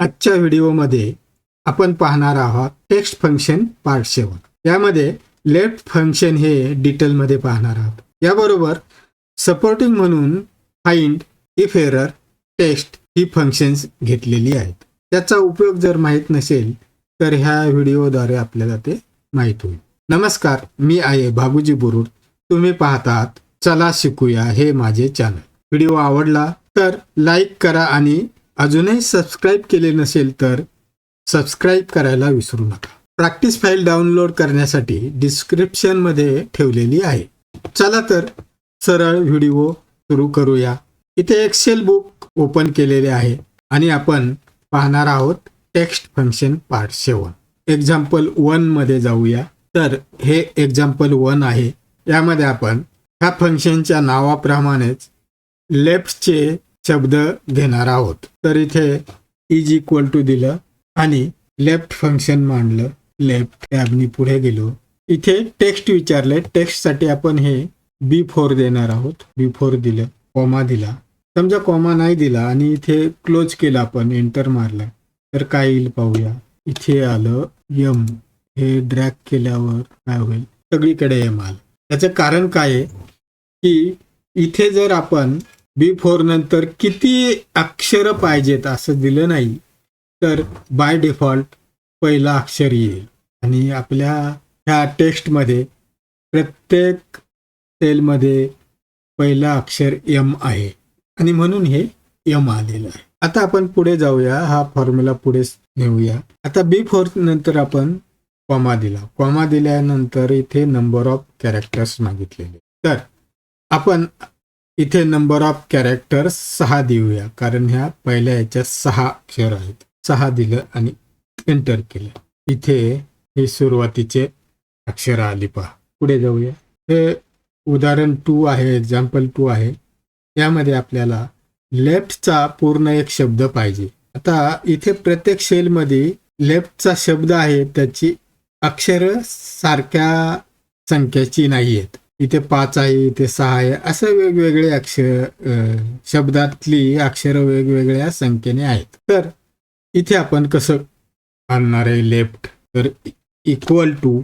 आजच्या व्हिडिओमध्ये आपण पाहणार आहोत टेक्स्ट फंक्शन पार्ट सेवन. यामध्ये लेफ्ट फंक्शन हे डिटेलमध्ये पाहणार आहोत. याबरोबर सपोर्टिंग म्हणून फाइंड इफ एरर टेक्स्ट ही फंक्शन्स घेतलेली आहेत. त्याचा उपयोग जर माहीत नसेल तर ह्या व्हिडिओद्वारे आपल्याला ते माहीत होईल. नमस्कार मी आहे बाबूजी बुरुड. तुम्ही पाहतात चला शिकूया हे माझे चॅनल व्हिडिओ आवडला तर लाईक करा आणि अजूनही सबस्क्राईब केले नसेल तर सबस्क्राईब करायला विसरू नका. प्रॅक्टिस फाईल डाउनलोड करण्यासाठी डिस्क्रिप्शनमध्ये ठेवलेली आहे. चला तर सरळ व्हिडिओ सुरू करूया. इथे एक्सेल बुक ओपन केलेले आहे आणि आपण पाहणार आहोत text function part seven example वनमध्ये जाऊया. तर हे एक्झाम्पल वन आहे. यामध्ये आपण ह्या फंक्शनच्या नावाप्रमाणेच लेफ्टचे शब्द घेणार आहोत. तर इथे इज इक्वल टू दिलं आणि लेफ्ट फंक्शन मांडलं. लेफ्ट टॅबनी पुढे गेलो. इथे टेक्स्ट विचारले टेक्स्टसाठी आपण हे बी फोर देणार आहोत. बी फोर दिलं कॉमा दिला. समजा कॉमा नाही दिला आणि इथे क्लोज केलं आपण एंटर मारला. तर काय येईल पाहूया. इथे आलं यम हे ड्रॅग केल्यावर काय होईल? सगळीकडे यम आलं. त्याचं कारण काय आहे? की इथे जर आपण बी फोर नंतर किती अक्षर पाहिजेत असं दिलं नाही तर बाय डिफॉल्ट पहिला अक्षर येईल. आणि आपल्या ह्या टेक्स्टमध्ये प्रत्येक सेलमध्ये पहिला अक्षर यम आहे. आणि म्हणून हे यम आलेलं आहे. आता आपण पुढे जाऊया. हा फॉर्म्युला पुढे नेऊया. आता बी फोर नंतर आपण कॉमा दिला. कॉमा दिल्यानंतर इथे नंबर ऑफ कॅरेक्टर्स मागितलेले. तर आपण इथे नंबर ऑफ कॅरेक्टर्स सहा देऊया. कारण ह्या पहिल्या याच्या सहा अक्षर आहेत. सहा दिलं आणि एंटर केलं. इथे हे सुरुवातीचे अक्षर आली पहा. पुढे जाऊया. हे उदाहरण टू आहे एक्झाम्पल टू आहे. यामध्ये आपल्याला लेफ्टचा पूर्ण एक शब्द पाहिजे. आता इथे प्रत्येक सेलमध्ये लेफ्टचा शब्द आहे त्याची अक्षर सारख्या संख्येची नाही आहेत इथे पाच आहे इथे सहा आहे असं वेगवेगळे अक्षर शब्दातली अक्षर वेगवेगळ्या संख्येने आहेत. तर इथे आपण कसं आणणार आहे लेफ्ट? तर इक्वल टू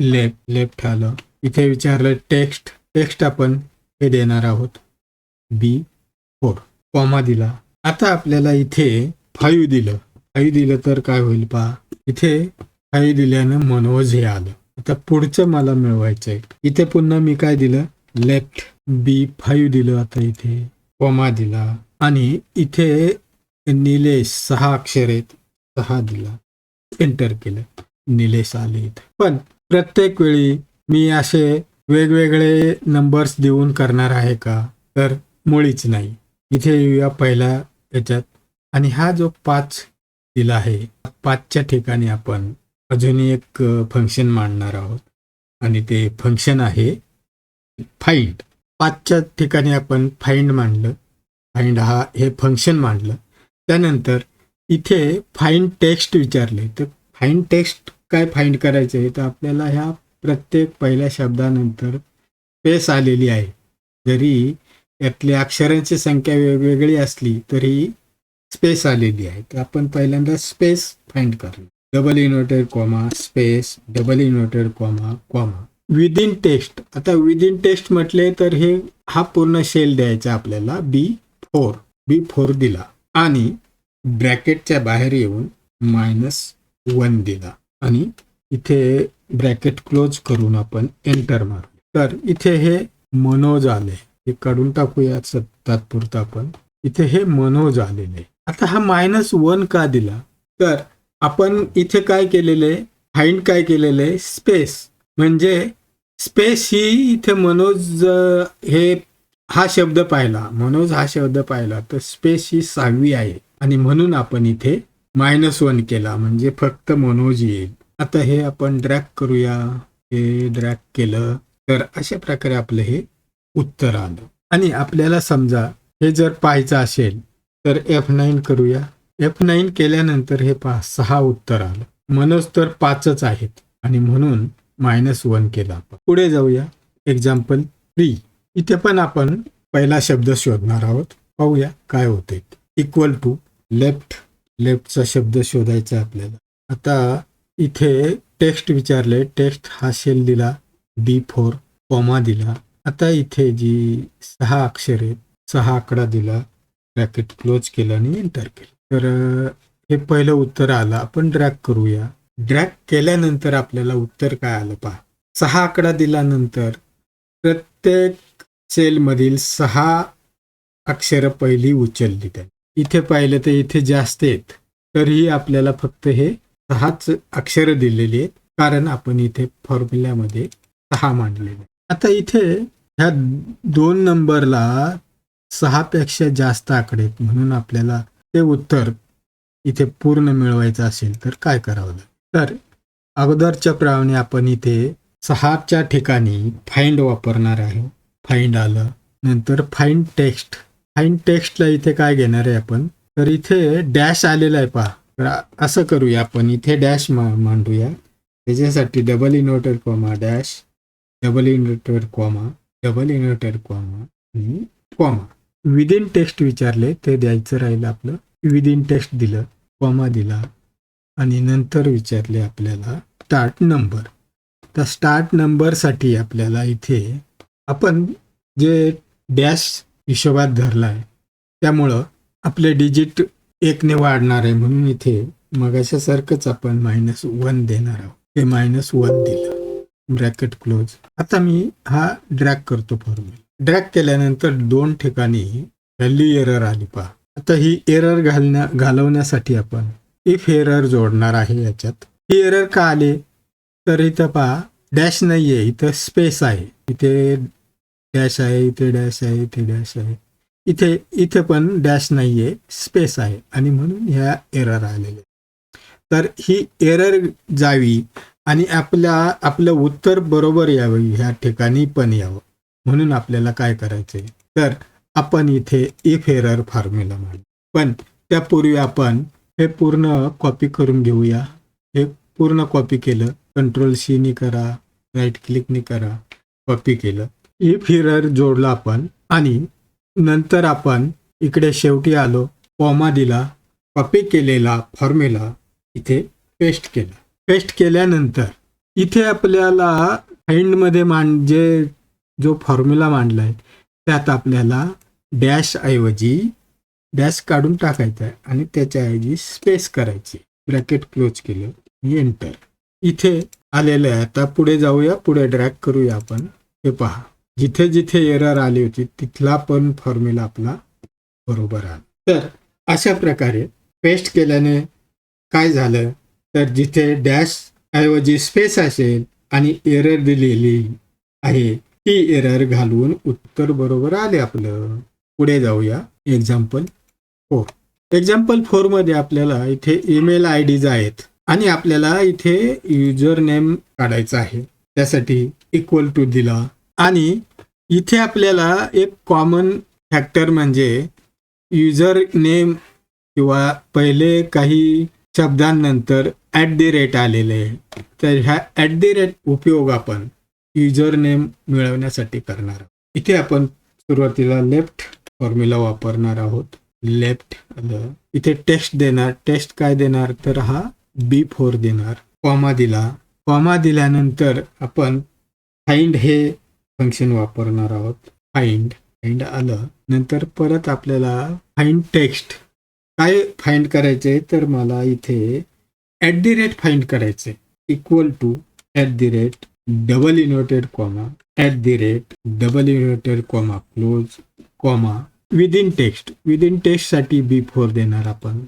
लेफ्ट लेफ्ट आलं. इथे विचारलं टेक्स्ट टेक्स्ट आपण हे देणार आहोत. बी फोर कॉमा दिला. आता आपल्याला इथे फाईव्ह दिलं. फाईव्ह दिलं तर काय होईल पहा. इथे फाईव्ह दिल्यानं मनोज हे आलं. आता पुढचं मला मिळवायचं आहे इथे पुन्हा मी काय दिलं? लेफ्ट बी फाईव्ह दिलं आता इथे. कोमा दिला. आणि इथे निलेश सहा अक्षर आहेत सहा दिला. एंटर केलं. निलेश आले इथे. पण प्रत्येक वेळी मी असे वेगवेगळे नंबर्स देऊन करणार आहे का? तर मुळीच नाही. इथे येऊया पहिल्या याच्यात आणि हा जो पाच दिला आहे पाचच्या ठिकाणी आपण अजूनही एक फंक्शन मांडणार आहोत. आणि ते फंक्शन आहे फाइंड पाचच्या ठिकाणी आपण फाइंड मांडलं. फाइंड हा हे फंक्शन मांडलं. त्यानंतर इथे फाइंड टेक्स्ट विचारले. तर फाइंड टेक्स्ट काय फाइंड करायचं आहे तर आपल्याला ह्या प्रत्येक पहिल्या शब्दानंतर स्पेस आलेली आहे. जरी यातली अक्षरांची संख्या वेगवेगळी असली तरी स्पेस आलेली आहे. तर आपण पहिल्यांदा स्पेस फाइंड करू double inverted comma space double inverted comma comma within test आता विदिन टेस्ट म्हटले तर हे हा पूर्ण शेल द्यायचा आपल्याला बी फोर बी फोर दिला. आणि ब्रॅकेटच्या बाहेर येऊन मायनस वन दिला. आणि इथे ब्रॅकेट क्लोज करून आपण एंटर मारू. तर इथे हे मनोज आले हे काढून टाकूया स- तात्पुरतं आपण. इथे हे मनोज आलेले आता हा मायनस वन का दिला? तर आपण इथे काय केलेले? फाईंड काय केलेले? स्पेस म्हणजे स्पेस ही इथे मनोज हे हा शब्द पाहिला. मनोज हा शब्द पाहिला. तर स्पेस ही सहावी आहे. आणि म्हणून आपण इथे मायनस वन केला. म्हणजे फक्त मनोज येईल. आता हे आपण ड्रॅग करूया. हे ड्रॅग केलं. तर अशा प्रकारे आपलं हे उत्तर आलं. आणि आपल्याला समजा हे जर पाहायचं असेल तर एफ नाईन करूया. एफ नाईन केल्यानंतर हे पहा सहा उत्तर आलं. मनोज तर पाचच आहेत. आणि म्हणून मायनस वन केला आपण. पुढे जाऊया. एक्झाम्पल थ्री इथे पण आपण पहिला शब्द शोधणार आहोत. पाहूया काय होते इक्वल टू लेफ्ट लेफ्टचा शब्द शोधायचा आपल्याला. आता इथे टेक्स्ट विचारले टेक्स्ट हा शेल दिला. डी फोर कॉमा दिला. आता इथे जी सहा अक्षरे सहा आकडा दिला. ब्रॅकेट क्लोज केलं आणि एंटर केलं. तर हे पहिलं उत्तर आलं. आपण ड्रॅग करूया. ड्रॅग केल्यानंतर आपल्याला उत्तर काय आलं पहा. सहा आकडा दिल्यानंतर प्रत्येक सेलमधील सहा अक्षरं पहिली उचलली त्यांनी. इथे पाहिलं तर इथे जास्त आहेत. तरीही आपल्याला फक्त हे सहाच अक्षरं दिलेली आहेत. कारण आपण इथे फॉर्म्युल्यामध्ये सहा मांडलेले आता इथे ह्या दोन नंबरला सहापेक्षा जास्त आकडे आहेत म्हणून आपल्याला ते उत्तर इथे पूर्ण मिळवायचं असेल तर काय करावं? लागेल तर अगोदरच्या प्रमाणे आपण इथे सहाच्या ठिकाणी फाइंड वापरणार आहे. फाइंड आलं नंतर फाइंड टेक्स्ट फाइंड टेक्स्टला इथे काय घेणार आहे आपण? तर इथे डॅश आलेला आहे पहा. तर असं करूया आपण. इथे डॅश मांडूया. त्याच्यासाठी double inverter comma dash double inverter comma double inverter comma आणि कॉमा विदिन टेक्स्ट विचारले ते द्यायचं राहील आपलं. विदिन टेक्स्ट दिलं कॉमा दिला आणि नंतर विचारले आपल्याला स्टार्ट नंबर तर स्टार्ट नंबरसाठी आपल्याला इथे आपण जे डॅश हिशोबात धरला आहे त्यामुळं आपले डिजिट एकने वाढणार आहे म्हणून इथे मगाशासारखंच आपण मायनस वन देणार आहोत. ते मायनस वन दिलं. ब्रॅकेट क्लोज आता मी हा ड्रॅग करतो फॉर्म्युला ड्रॅग केल्यानंतर दोन ठिकाणी व्हॅल्यू एरर आली पहा. आता ही एरर घालण्या घालवण्यासाठी आपण इफ एरर जोडणार आहे याच्यात. ही एरर का आले? तर इथं पहा डॅश नाही आहे इथं स्पेस आहे. इथे डॅश आहे इथे डॅश आहे इथे डॅश आहे. इथे इथे पण डॅश नाही आहे स्पेस आहे. आणि म्हणून ह्या एरर आलेले. तर ही एरर जावी आणि आपल्या आपलं उत्तर बरोबर यावं ह्या ठिकाणी पण यावं. म्हणून आपल्याला काय करायचं आहे तर आपण इथे इफ एरर फॉर्म्युला म्हणू. पण त्यापूर्वी आपण हे पूर्ण कॉपी करून घेऊया. हे पूर्ण कॉपी केलं कंट्रोल सीनी करा राईट क्लिकनी करा कॉपी केलं. इफ एरर जोडला आपण आणि नंतर आपण इकडे शेवटी आलो कॉमा दिला कॉपी केलेला फॉर्म्युला इथे पेस्ट केला. पेस्ट केल्यानंतर इथे आपल्याला फाइंडमध्ये मांड जे जो फॉर्म्युला मांडलाय त्यात आपल्याला डॅश ऐवजी डॅश काढून टाकायचा आहे आणि त्याच्याऐवजी स्पेस करायची. ब्रॅकेट क्लोज केलं एंटर. इथे आलेलं आहे. आता पुढे जाऊया पुढे ड्रॅग करूया आपण. हे पहा. जिथे जिथे एरर आली होती तिथला पण फॉर्म्युला आपला बरोबर आला तर अशा प्रकारे पेस्ट केल्याने काय झालं? तर जिथे डॅश ऐवजी स्पेस असेल आणि एरर दिलेली आहे ती एरर घालून उत्तर बरोबर आले आपलं. पुढे जाऊया. एक्झाम्पल फोर एक्झाम्पल फोरमध्ये आपल्याला इथे ईमेल आय डीज आहेत आणि आपल्याला इथे युजर नेम काढायचा आहे. त्यासाठी इक्वल टू दिला. आणि इथे आपल्याला एक कॉमन फॅक्टर म्हणजे युजर नेम किंवा पहिले काही शब्दांनंतर ॲट दी रेट आलेले आहे. तर ह्या ॲट दी रेट उपयोग आपण युजर नेम मिळवण्यासाठी करणार इथे आपण सुरुवातीला लेफ्ट फॉर्म्युला वापरणार आहोत. लेफ्ट uh, इथे टेक्स्ट देणार. टेस्ट काय देणार? तर हा बी फोर देणार. कॉमा दिला. कॉमा दिल्यानंतर आपण फाइंड हे फंक्शन वापरणार आहोत. फाइंड फाइंड आलं. नंतर परत आपल्याला फाइंड टेक्स्ट काय फाइंड करायचे? तर मला इथे ॲट दी रेट फाइंड करायचे. Equal to at the rate double inverted comma at the rate double inverted comma close comma within text within टेक्स्टसाठी B four देणार आपण.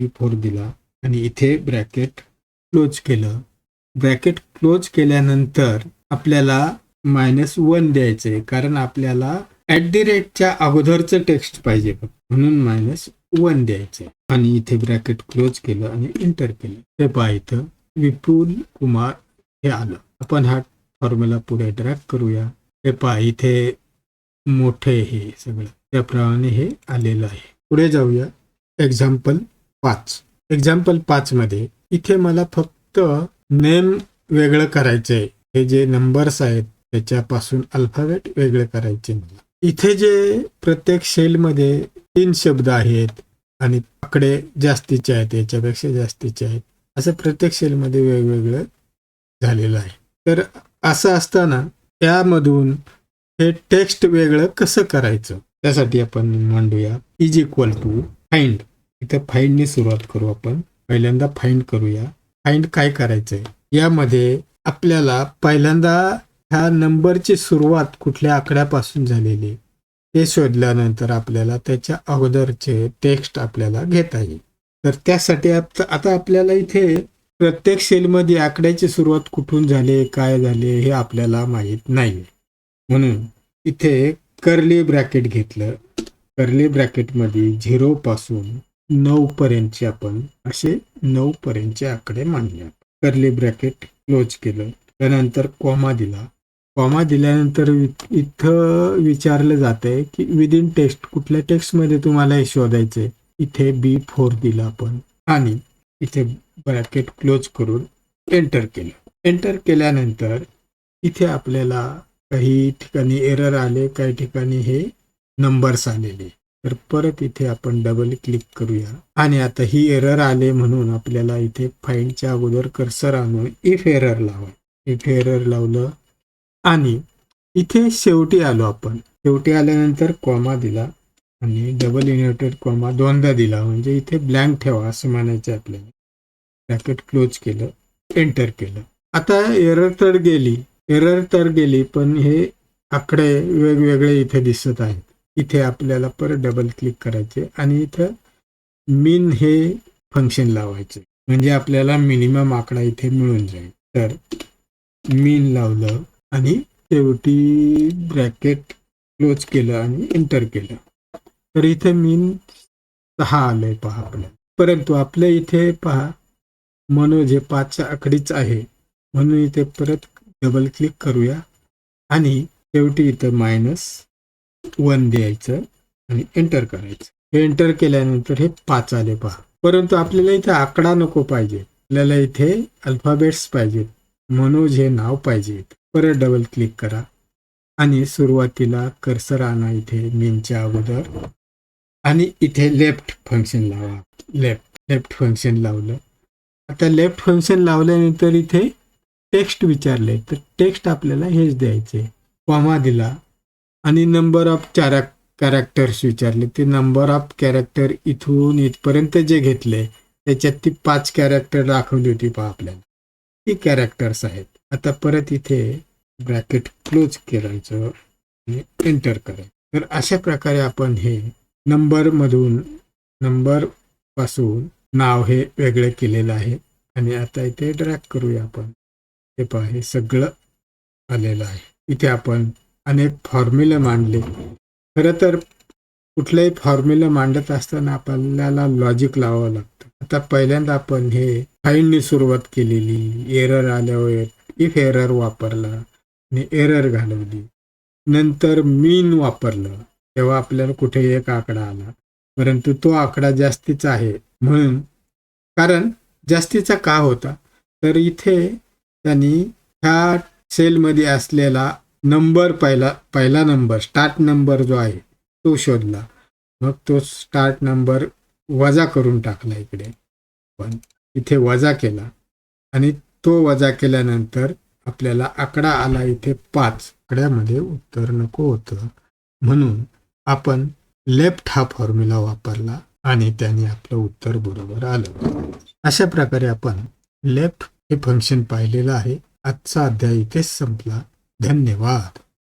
बी फोर दिला. आणि इथे ब्रॅकेट क्लोज केलं. ब्रॅकेट क्लोज केल्यानंतर आपल्याला minus one द्यायचं आहे. कारण आपल्याला ॲट दी रेटच्या अगोदरचं टेक्स्ट पाहिजे म्हणून मायनस वन द्यायचंय आणि इथे ब्रॅकेट क्लोज केलं आणि एंटर केलं. हे पहा इथं. विपुल कुमार हे आलं. आपण हा फॉर्म्युला पुढे ड्रॅग करूया. हे पहा इथे मोठे हे सगळं. त्याप्रमाणे हे आलेलं आहे. पुढे जाऊया. एक्झाम्पल पाच. एक्झाम्पल पाच मध्ये इथे मला फक्त नेम वेगळं करायचंय. हे जे नंबर्स आहेत त्याच्यापासून अल्फाबेट वेगळं करायचे मला. इथे जे प्रत्येक सेलमध्ये तीन शब्द आहेत आणि आकडे जास्तीचे आहेत याच्यापेक्षा जास्तीचे आहेत असं प्रत्येक सेलमध्ये वेगवेगळं झालेलं आहे. तर असं असताना त्यामधून हे टेक्स्ट वेगळं कसं करायचं? त्यासाठी आपण मांडूया इज इक्वल टू फाइंड इथं फाइंडने सुरुवात करू आपण. पहिल्यांदा फाइंड करूया. फाइंड काय करायचंय? यामध्ये आपल्याला पहिल्यांदा ह्या नंबरची सुरुवात कुठल्या आकड्यापासून झालेली ते शोधल्यानंतर आपल्याला त्याच्या अगोदरचे टेक्स्ट आपल्याला घेता येईल. तर त्यासाठी आता आपल्याला इथे प्रत्येक सेलमध्ये आकड्याची सुरुवात कुठून झाली काय झाले हे आपल्याला माहीत नाही म्हणून इथे कर्ली ब्रॅकेट घेतलं. कर्ली ब्रॅकेटमध्ये झिरो पासून नऊ पर्यंतचे आपण असे नऊ पर्यंतचे आकडे मांडले. कर्ली ब्रॅकेट क्लोज केलं. त्यानंतर कॉमा दिला. कॉमा दिल्यानंतर इथं विचारलं जातंय की विदिन टेक्स्ट कुठल्या टेक्स्टमध्ये तुम्हाला हे शोधायचे इथे बी फोर दिला आपण. आणि इथे ब्रॅकेट क्लोज करून एंटर केलं. एंटर केल्यानंतर इथे आपल्याला काही ठिकाणी एरर आले काही ठिकाणी हे नंबर्स आलेले. तर परत इथे आपण डबल क्लिक करूया. आणि आता ही एरर आले म्हणून आपल्याला इथे फाईलच्या अगोदर कर्सर आणून इफ एरर लावा. इफ एरर लावलं आणि इथे शेवटी आलो आपण. शेवटी आल्यानंतर कॉमा दिला आणि डबल इन्व्हर्टेड कॉमा दोनदा दिला. म्हणजे इथे ब्लँक ठेवा असं म्हणायचं आपल्याला. ब्रॅकेट क्लोज केलं एंटर केलं. आता एरर तर गेली. एरर तर गेली पण हे आकडे वेगवेगळे इथे दिसत आहेत. इथे आपल्याला परत डबल क्लिक करायचे आणि इथं मिन हे फंक्शन लावायचे. म्हणजे आपल्याला मिनिमम आकडा इथे मिळून जाईल. तर मिन लावलं आणि शेवटी ब्रॅकेट क्लोज केलं आणि एंटर केलं. तर इथे मीन सहा आलंय पहा आपल्या परंतु आपल्या इथे पहा मनोज हे पाच आकडीच आहे म्हणून इथे परत डबल क्लिक करूया. आणि शेवटी इथं मायनस वन द्यायचं आणि एंटर करायचं. हे एंटर केल्यानंतर हे पाच आले पहा. परंतु आपल्याला इथे आकडा नको पाहिजे. आपल्याला इथे अल्फाबेट्स पाहिजेत मनोज हे नाव पाहिजे. परत डबल क्लिक करा. आणि सुरुवातीला कर्सर आणा इथे मेनच्या अगोदर. आणि इथे लेफ्ट फंक्शन लावा. लेफ्ट लेफ्ट फंक्शन लावलं. आता लेफ्ट फंक्शन लावल्यानंतर इथे टेक्स्ट विचारले तर टेक्स्ट आपल्याला हेच द्यायचे. कॉमा दिला आणि नंबर ऑफ चारा कॅरेक्टर्स विचारले. ते नंबर ऑफ कॅरेक्टर इथून इथपर्यंत जे घेतले त्याच्यात ती पाच कॅरेक्टर दाखवली होती पहा आपल्याला. ती कॅरेक्टर्स आहेत. आता परत इथे ब्रॅकेट क्लोज करायचं आणि एंटर करायचं तर अशा प्रकारे आपण हे नंबरमधून नंबरपासून नाव हे वेगळं केलेलं आहे. आणि आता इथे ड्रॅक करूया आपण. हे पहा हे सगळं आलेलं आहे. इथे आपण अनेक फॉर्म्युले मांडले. खरं तर कुठलंही फॉर्म्युला मांडत असताना आपल्याला लॉजिक लावावं लागतं. आता पहिल्यांदा आपण हे फाईंडनी सुरुवात केलेली एरर आल्यावर इफ एरर वापरला आणि एरर घालवली. नंतर मीन वापरलं तेव्हा आपल्याला कुठे एक आकडा आला. परंतु तो आकडा जास्तीचा आहे. म्हणून कारण जास्तीचा का होता? तर इथे त्यांनी ह्या सेलमध्ये असलेला नंबर पहिला पहिला नंबर स्टार्ट नंबर जो आहे तो शोधला. मग तो स्टार्ट नंबर वजा करून टाकला इकडे. पण इथे वजा केला. आणि तो वजा केल्यानंतर आपल्याला आकडा आला इथे पाच. आकड्यामध्ये उत्तर नको होतं. म्हणून आपण लेफ्ट हा फॉर्म्युला वापरला आणि त्याने आपलं उत्तर बरोबर आलं. अशा प्रकारे आपण लेफ्ट हे फंक्शन पाहिलेलं आहे. आजचा अध्याय इथेच संपला. धन्यवाद.